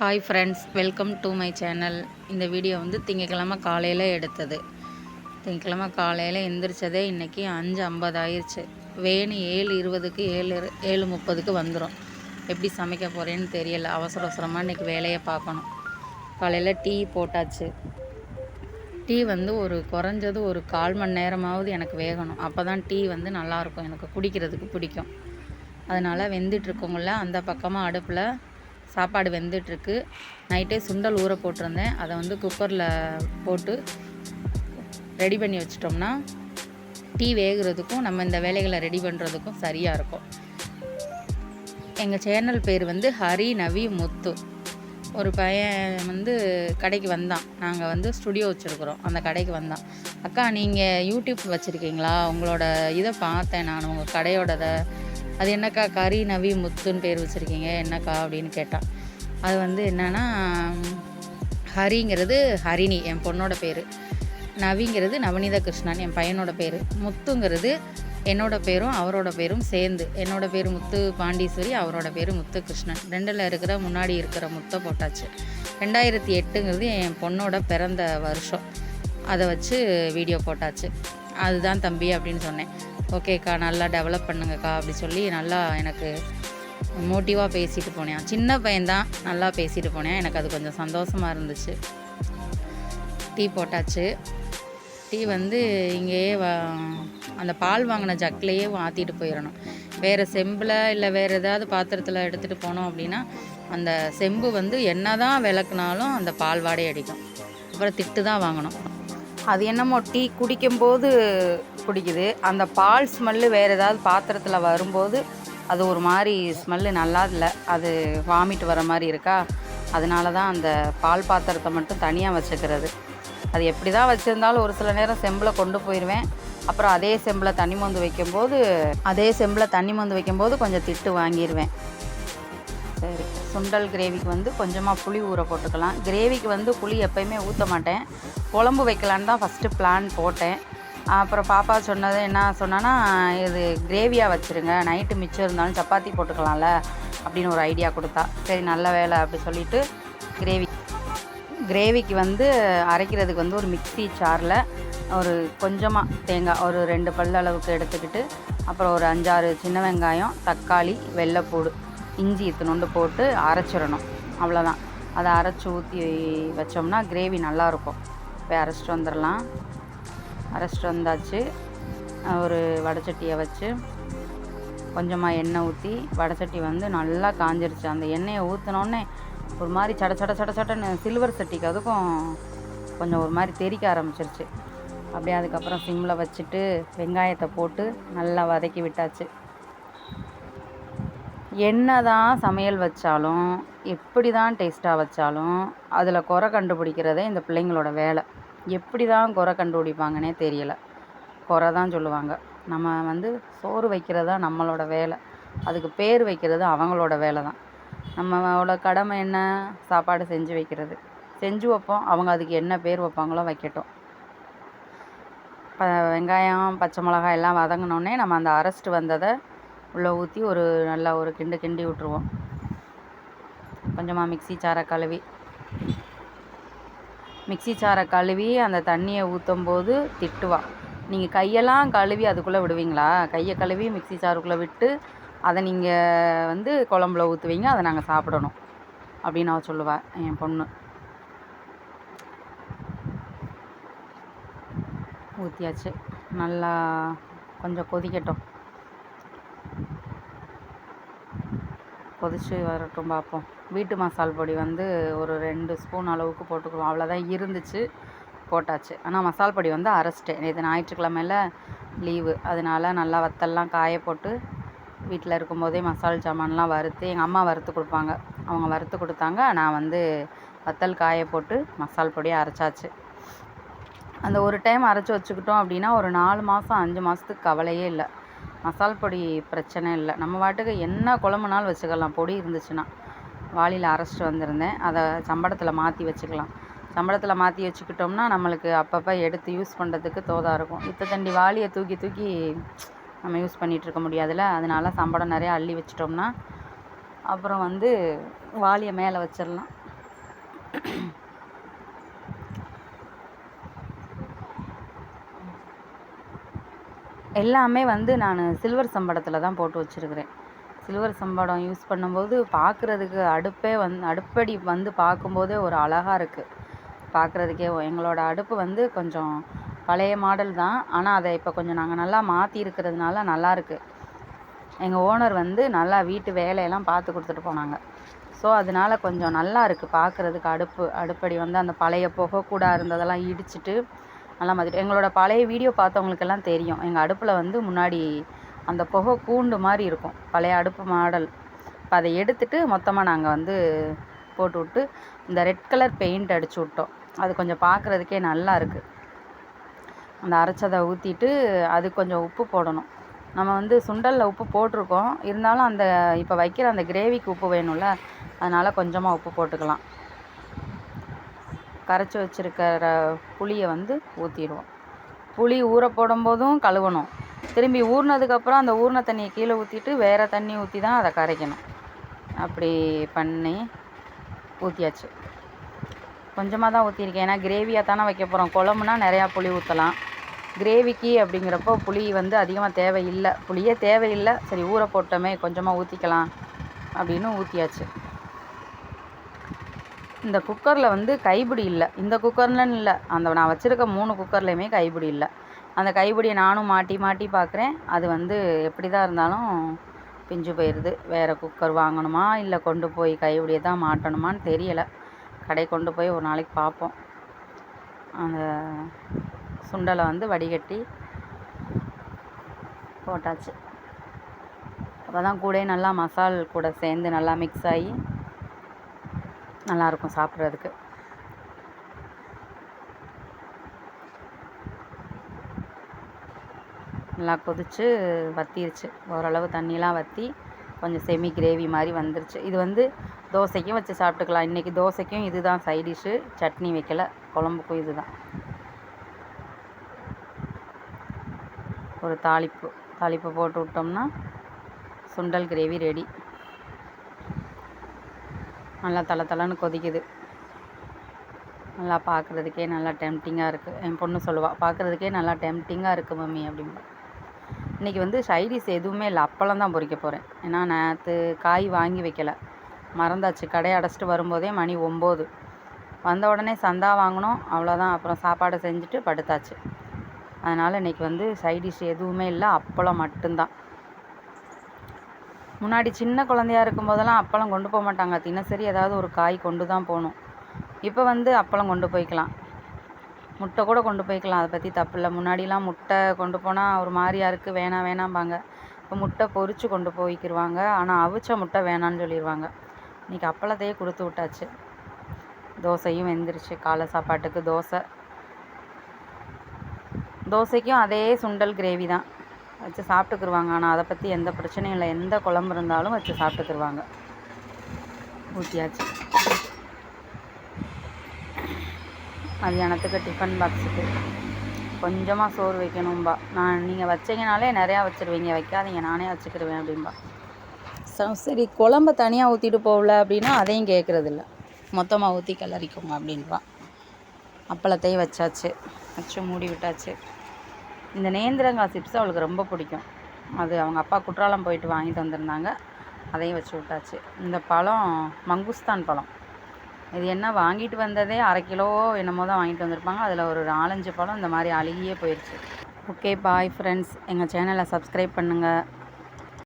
Hi friends welcome to my channel இந்த video வந்து திங்கக்கிழமை காலையில் எடுத்தது. திங்கக்கிழமை காலையில் எந்திரிச்சதே இன்றைக்கி அஞ்சு ஐம்பது ஆயிடுச்சு வேணு ஏழு இருபதுக்கு ஏழு ஏழு முப்பதுக்கு வந்துடும் எப்படி சமைக்க போகிறேன்னு தெரியல. அவசர அவசரமாக இன்றைக்கி வேலையை பார்க்கணும். காலையில் டீ போட்டாச்சு. டீ வந்து ஒரு குறைஞ்சது ஒரு கால் மணி நேரமாவது எனக்கு வேகணும். அப்போ தான் டீ வந்து நல்லாயிருக்கும் எனக்கு குடிக்கிறதுக்கு பிடிக்கும். அதனால் வெந்துட்டுருக்கோங்கள அந்த பக்கமாக அடுப்பில் சாப்பாடு வெந்துட்டுருக்கு. நைட்டே சுண்டல் ஊற போட்டிருந்தேன். அதை வந்து குக்கரில் போட்டு ரெடி பண்ணி வச்சிட்டோம்னா டீ வேகிறதுக்கும் நம்ம இந்த வேலைகளை ரெடி பண்ணுறதுக்கும் சரியாக இருக்கும். எங்கள் சேனல் பேர் வந்து ஹரி நவி முத்து. ஒரு பையன் வந்து கடைக்கு வந்தான். நாங்கள் வந்து ஸ்டுடியோ வச்சுருக்குறோம். அந்த கடைக்கு வந்தான். அக்கா நீங்கள் யூடியூப் வச்சுருக்கீங்களா? உங்களோட இதை பார்த்தேன். நான் உங்கள் கடையோடதை அது என்னக்கா கரி நவி முத்துன்னு பேர் வச்சுருக்கீங்க என்னக்கா அப்படின்னு கேட்டான் அது வந்து என்னன்னா ஹரிங்கிறது ஹரிணி என் பொண்ணோட பேர். நவிங்கிறது நவநீத கிருஷ்ணன் என் பையனோட பேர். முத்துங்கிறது என்னோட பேரும் அவரோட பேரும் சேர்ந்து என்னோட பேர் முத்து பாண்டீஸ்வரி அவரோட பேர் முத்து கிருஷ்ணன். ரெண்டில் இருக்கிற முன்னாடி இருக்கிற முத்தை போட்டாச்சு. ரெண்டாயிரத்தி எட்டுங்கிறது என் பொண்ணோட பிறந்த வருஷம். அதை வச்சு வீடியோ போட்டாச்சு. அதுதான் தம்பி அப்படின்னு சொன்னேன். ஓகேக்கா நல்லா டெவலப் பண்ணுங்கக்கா அப்படி சொல்லி நல்லா எனக்கு மோட்டிவாக பேசிட்டு போனேன். சின்ன பையன்தான் நல்லா பேசிட்டு போனேன். எனக்கு அது கொஞ்சம் சந்தோஷமாக இருந்துச்சு. டீ போட்டாச்சு. டீ வந்து இங்கேயே வா அந்த பால் வாங்கின ஜக்லேயே மாற்றிட்டு போயிடணும் வேறு செம்பில் இல்லை வேறு ஏதாவது பாத்திரத்தில் எடுத்துகிட்டு போனோம் அப்படின்னா அந்த செம்பு வந்து என்ன தான் விளக்குனாலும் அந்த பால் வாடை அடிக்கும். அப்புறம் திட்டு தான் வாங்கணும். அது என்னமோ டீ குடிக்கும்போது குடிக்குது. அந்த பால் ஸ்மெல்லு வேறு ஏதாவது பாத்திரத்தில் வரும்போது அது ஒரு மாதிரி ஸ்மெல்லு நல்லா இல்லை அது வாமிட் வர மாதிரி இருக்கா? அதனால தான் அந்த பால் பாத்திரத்தை மட்டும் தனியாக வச்சுக்கிறது. அது எப்படி தான் வச்சுருந்தாலும் ஒரு சில நேரம் செம்பில் கொண்டு போயிடுவேன் அப்புறம் அதே செம்பில் தண்ணி மந்து வைக்கும்போது அதே செம்பில் தண்ணி மந்து வைக்கும்போது கொஞ்சம் திட்டு வாங்கிடுவேன் சரி சுண்டல் கிரேவிக்கு வந்து கொஞ்சமாக புளி ஊற போட்டுக்கலாம். கிரேவிக்கு வந்து புளி எப்பயுமே ஊற்ற மாட்டேன். குழம்பு வைக்கலான்னு தான் ஃபஸ்ட்டு பிளான் போட்டேன். அப்புறம் பாப்பா சொன்னது என்ன சொன்னான்னா இது கிரேவியாக வச்சுருங்க. நைட்டு மிச்சம் இருந்தாலும் சப்பாத்தி போட்டுக்கலாம்ல அப்படின்னு ஒரு ஐடியா கொடுத்தா. சரி நல்ல வேலை அப்படி சொல்லிட்டு கிரேவி கிரேவிக்கு வந்து அரைக்கிறதுக்கு வந்து ஒரு மிக்சி சாரில் ஒரு கொஞ்சமாக தேங்காய் ஒரு ரெண்டு பல் அளவுக்கு எடுத்துக்கிட்டு அப்புறம் ஒரு அஞ்சாறு சின்ன வெங்காயம் தக்காளி வெள்ளைப்பூடு இஞ்சி இத்தினோண்டு போட்டு அரைச்சிடணும். அவ்வளோதான் அதை அரைச்சி ஊற்றி வச்சோம்னா கிரேவி நல்லாயிருக்கும் போய் அரைச்சிட்டு வந்துடலாம். அரைச்சிட்டு வந்தாச்சு. ஒரு வடைச்சட்டியை வச்சு கொஞ்சமாக எண்ணெய் ஊற்றி வடைச்சட்டி வந்து நல்லா காஞ்சிருச்சு. அந்த எண்ணெயை ஊற்றினோடனே ஒரு மாதிரி சட சட சட சடன்னு சில்வர் சட்டிக்கு அதுக்கும் கொஞ்சம் ஒரு மாதிரி தெறிக்க ஆரம்பிச்சிருச்சு. அப்படியே அதுக்கப்புறம் சிம்மில் வச்சுட்டு வெங்காயத்தை போட்டு நல்லா வதக்கி விட்டாச்சு. என்ன தான் சமையல் வச்சாலும் எப்படி தான் டேஸ்ட்டாக வச்சாலும் அதில் குறை கண்டுபிடிக்கிறதே இந்த பிள்ளைங்களோட வேலை. எப்படி தான் குறை கண்டுபிடிப்பாங்கன்னே தெரியலை. குறை தான் சொல்லுவாங்க. நம்ம வந்து சோறு வைக்கிறது தான் நம்மளோட வேலை. அதுக்கு பேர் வைக்கிறது அவங்களோட வேலை தான் நம்மளோட கடமை என்ன? சாப்பாடு செஞ்சு வைக்கிறது. செஞ்சு வைப்போம். அவங்க அதுக்கு என்ன பேர் வைப்பாங்களோ வைக்கட்டும். இப்போ வெங்காயம் பச்சை மிளகாய் எல்லாம் வதங்கினோடனே நம்ம அந்த அரைச்சிட்டு வந்ததை உள்ளே ஊற்றி ஒரு நல்லா ஒரு கிண்டு கிண்டி விட்ருவோம் கொஞ்சமாக மிக்ஸி சாரை கழுவி. மிக்ஸி சாரை கழுவி அந்த தண்ணியை ஊற்றும் போது திட்டுவா. நீங்கள் கையெல்லாம் கழுவி அதுக்குள்ளே விடுவீங்களா? கையை கழுவி மிக்ஸி சாருக்குள்ளே விட்டு அதை நீங்கள் வந்து குழம்புல ஊற்றுவீங்க அதை நாங்கள் சாப்பிடணும் அப்படின்னு அவள் சொல்லுவாள் என் பொண்ணு. ஊற்றியாச்சு நல்லா கொஞ்சம் கொதிக்கட்டும். கொதிச்சு வரட்டும் பார்ப்போம் வீட்டு மசால் பொடி வந்து ஒரு ரெண்டு ஸ்பூன் அளவுக்கு போட்டுக்குவோம். அவ்வளோதான் இருந்துச்சு போட்டாச்சு. ஆனால் மசால் பொடி வந்து அரைச்சிட்டேன். நேற்று ஞாயிற்றுக்கிழமையில் லீவு. அதனால நல்லா வத்தல்லாம் காய போட்டு வீட்டில் இருக்கும்போதே மசால் சாமான்லாம் வறுத்து எங்கள் அம்மா வறுத்து கொடுப்பாங்க. அவங்க வறுத்து கொடுத்தாங்க. நான் வந்து வத்தல் காய போட்டு மசால் பொடியை அரைச்சாச்சு. அந்த ஒரு டைம் அரைச்சி வச்சுக்கிட்டோம் அப்படின்னா ஒரு நாலு மாதம் அஞ்சு மாதத்துக்கு கவலையே இல்லை. மசால் பொடி பிரச்சனை இல்லை. நம்ம பாட்டுக்கு என்ன குழம்புனாலும் வச்சுக்கலாம். பொடி இருந்துச்சுன்னா. வாளியில் அரைச்சிட்டு வந்திருந்தேன். அதை சம்படத்தில் மாற்றி வச்சுக்கலாம். சம்பளத்தில் மாற்றி வச்சுக்கிட்டோம்னா நம்மளுக்கு அப்பப்போ எடுத்து யூஸ் பண்ணுறதுக்கு தோதாக இருக்கும். இத்த தண்டி வாளியை தூக்கி தூக்கி நம்ம யூஸ் பண்ணிகிட்டு இருக்க முடியாதுல்ல? அதனால சம்படம் நிறையா அள்ளி வச்சிட்டோம்னா அப்புறம் வந்து வாளியை மேலே வச்சிடலாம் எல்லாமே வந்து நான் சில்வர் சம்படத்தில் தான் போட்டு வச்சுருக்கிறேன். சில்வர் சம்படம் யூஸ் பண்ணும்போது பார்க்குறதுக்கு அடுப்பே வந்து அடுப்படி வந்து பார்க்கும்போதே ஒரு அழகாக இருக்குது பார்க்குறதுக்கே எங்களோட அடுப்பு வந்து கொஞ்சம் பழைய மாடல் தான். ஆனால் அதை இப்போ கொஞ்சம் நாங்கள் நல்லா மாற்றி இருக்கிறதுனால நல்லாயிருக்கு எங்கள் ஓனர் வந்து நல்லா வீட்டு வேலையெல்லாம் பார்த்து கொடுத்துட்டு போனாங்க. ஸோ அதனால கொஞ்சம் நல்லா இருக்குது பார்க்குறதுக்கு அடுப்பு. அடுப்படி வந்து அந்த பழைய புகை கூட இருந்ததெல்லாம் இடிச்சிட்டு நல்லா மாற்றிட்டு எங்களோட பழைய வீடியோ பார்த்தவங்களுக்கெல்லாம் தெரியும். எங்கள் அடுப்பில் வந்து முன்னாடி அந்த புகை கூண்டு மாதிரி இருக்கும். பழைய அடுப்பு மாடல். இப்போ அதை எடுத்துட்டு மொத்தமாக நாங்கள் வந்து போட்டு விட்டு இந்த ரெட் கலர் பெயிண்ட் அடிச்சு விட்டோம். அது கொஞ்சம் பார்க்குறதுக்கே நல்லா இருக்குது அந்த அரைச்சதை ஊற்றிட்டு அது கொஞ்சம் உப்பு போடணும். நம்ம வந்து சுண்டலில் உப்பு போட்டிருக்கோம். இருந்தாலும் அந்த இப்போ வைக்கிற அந்த கிரேவிக்கு உப்பு வேணும்ல அதனால் கொஞ்சமாக உப்பு போட்டுக்கலாம். கரைச்சி வச்சுருக்கிற புளியை வந்து ஊற்றிடுவோம் புளி ஊற போடும்போதும் கழுவணும். திரும்பி ஊறினதுக்கப்புறம் அந்த ஊறின தண்ணியை கீழே ஊற்றிட்டு வேறு தண்ணி ஊற்றி தான் அதை கரைக்கணும். அப்படி பண்ணி ஊற்றியாச்சு கொஞ்சமாக தான் ஊற்றிருக்கேன் ஏன்னா கிரேவியாக தானே வைக்க போகிறோம் குழம்புனா நிறையா புளி ஊற்றலாம் கிரேவிக்கு அப்படிங்கிறப்போ புளி வந்து அதிகமாக தேவையில்லை. புளியே தேவையில்லை. சரி ஊற போட்டோமே கொஞ்சமாக ஊற்றிக்கலாம் அப்படின்னு ஊற்றியாச்சு இந்த குக்கரில் வந்து கைப்பிடி இல்லை. இந்த குக்கர்லன்னு இல்லை. அந்த நான் வச்சுருக்க மூணு குக்கர்லேயுமே கைப்பிடி இல்லை. அந்த கைப்பிடியை நானும் மாட்டி மாட்டி பார்க்குறேன். அது வந்து எப்படி தான் இருந்தாலும் பிஞ்சு போயிடுது. வேறு குக்கர் வாங்கணுமா? இல்லை கொண்டு போய் கைப்பிடியை தான் மாட்டணுமான்னு தெரியலை. கடை கொண்டு போய் ஒரு நாளைக்கு பார்ப்போம். அந்த சுண்டலை வந்து வடிகட்டி போட்டாச்சு. அப்போ தான் கூட நல்லா மசால் கூட சேர்ந்து நல்லா மிக்ஸ் ஆகி நல்லாயிருக்கும் சாப்பிட்றதுக்கு. நல்லா கொதித்து வற்றிருச்சு ஓரளவு தண்ணியெலாம் வற்றி கொஞ்சம் செமி கிரேவி மாதிரி வந்துருச்சு. இது வந்து தோசைக்கும் வச்சு சாப்பிட்டுக்கலாம். இன்றைக்கி தோசைக்கும் இது தான் சைடிஷ்ஷு சட்னி வைக்கல. குழம்புக்கும் இது தான் ஒரு தாளிப்பு. தாளிப்பு போட்டு விட்டோம்னா சுண்டல் கிரேவி ரெடி நல்லா தலை தலைன்னு கொதிக்குது. நல்லா பார்க்குறதுக்கே நல்லா டெம்டிங்காக இருக்குது என் பொண்ணு சொல்லுவாள் பார்க்குறதுக்கே நல்லா டெம்டிங்காக இருக்குது மம்மி அப்படிம்பா. இன்றைக்கி வந்து சைடிஸ் எதுவுமே இல்லை. அப்பளம் தான் பொறிக்க போகிறேன் ஏன்னா நேற்று காய் வாங்கி வைக்கல. மறந்தாச்சு. கடையை அடைச்சிட்டு வரும்போதே மணி ஒம்பது. வந்த உடனே சந்தா வாங்கினோம். அவ்வளோதான் அப்புறம் சாப்பாடு செஞ்சுட்டு படுத்தாச்சு. அதனால் இன்றைக்கி வந்து சைடிஷ் எதுவுமே இல்லை. அப்பளம் மட்டும்தான். முன்னாடி சின்ன குழந்தையா இருக்கும்போதெல்லாம் அப்பளம் கொண்டு போக மாட்டாங்க. தினசரி ஏதாவது ஒரு காய் கொண்டு தான் போகணும். இப்போ வந்து அப்பளம் கொண்டு போய்க்கலாம். முட்டை கூட கொண்டு போய்க்கலாம். அதை பற்றி தப்பு இல்லை. முன்னாடிலாம் முட்டை கொண்டு போனால் ஒரு மாதிரியா இருக்குது வேணாம் வேணாம்பாங்க. இப்போ முட்டை பொரித்து கொண்டு போய்க்கிருவாங்க. ஆனால் அவிச்ச முட்டை வேணான்னு சொல்லிடுவாங்க இன்றைக்கி அப்பளத்தையே கொடுத்து விட்டாச்சு. தோசையும் வெந்துருச்சு. காலை சாப்பாட்டுக்கு தோசை. தோசைக்கும் அதே சுண்டல் கிரேவி தான். வச்சு சாப்பிட்டுக்குருவாங்க. ஆனால் அதை பற்றி எந்த பிரச்சனையும் இல்லை. எந்த குழம்பு இருந்தாலும் வச்சு சாப்பிட்டுக்குருவாங்க. ஊற்றியாச்சு மதியானத்துக்கு டிஃபன் பாக்ஸுக்கு கொஞ்சமாக சோறு வைக்கணும்பா. நான் நீங்கள் வச்சீங்கனாலே நிறையா வச்சுருவீங்க. வைக்காதீங்க. நானே வச்சுக்கிருவேன் அப்படின்பா சரி குழம்ப தனியாக ஊற்றிட்டு போகல அப்படின்னா அதையும் கேட்குறதில்ல மொத்தமாக ஊற்றி கிளறிக்கோங்க அப்படின்றான். அப்பளத்தையும் வச்சாச்சு. வச்சு மூடி விட்டாச்சு. இந்த நேந்திரங்காய் சிப்ஸ் அவளுக்கு ரொம்ப பிடிக்கும். அது அவங்க அப்பா குற்றாலம் போயிட்டு வாங்கிட்டு வந்திருந்தாங்க. அதையும் வச்சு விட்டாச்சு. இந்த பழம் மங்குஸ்தான் பழம். இது என்ன வாங்கிட்டு வந்ததே அரை கிலோ என்னமோ தான் வாங்கிட்டு வந்திருப்பாங்க. அதில் ஒரு நாலஞ்சு பழம் இந்த மாதிரி அழுகியே போயிடுச்சு ஓகே பாய் ஃப்ரெண்ட்ஸ் எங்கள் சேனலை சப்ஸ்கிரைப் பண்ணுங்கள்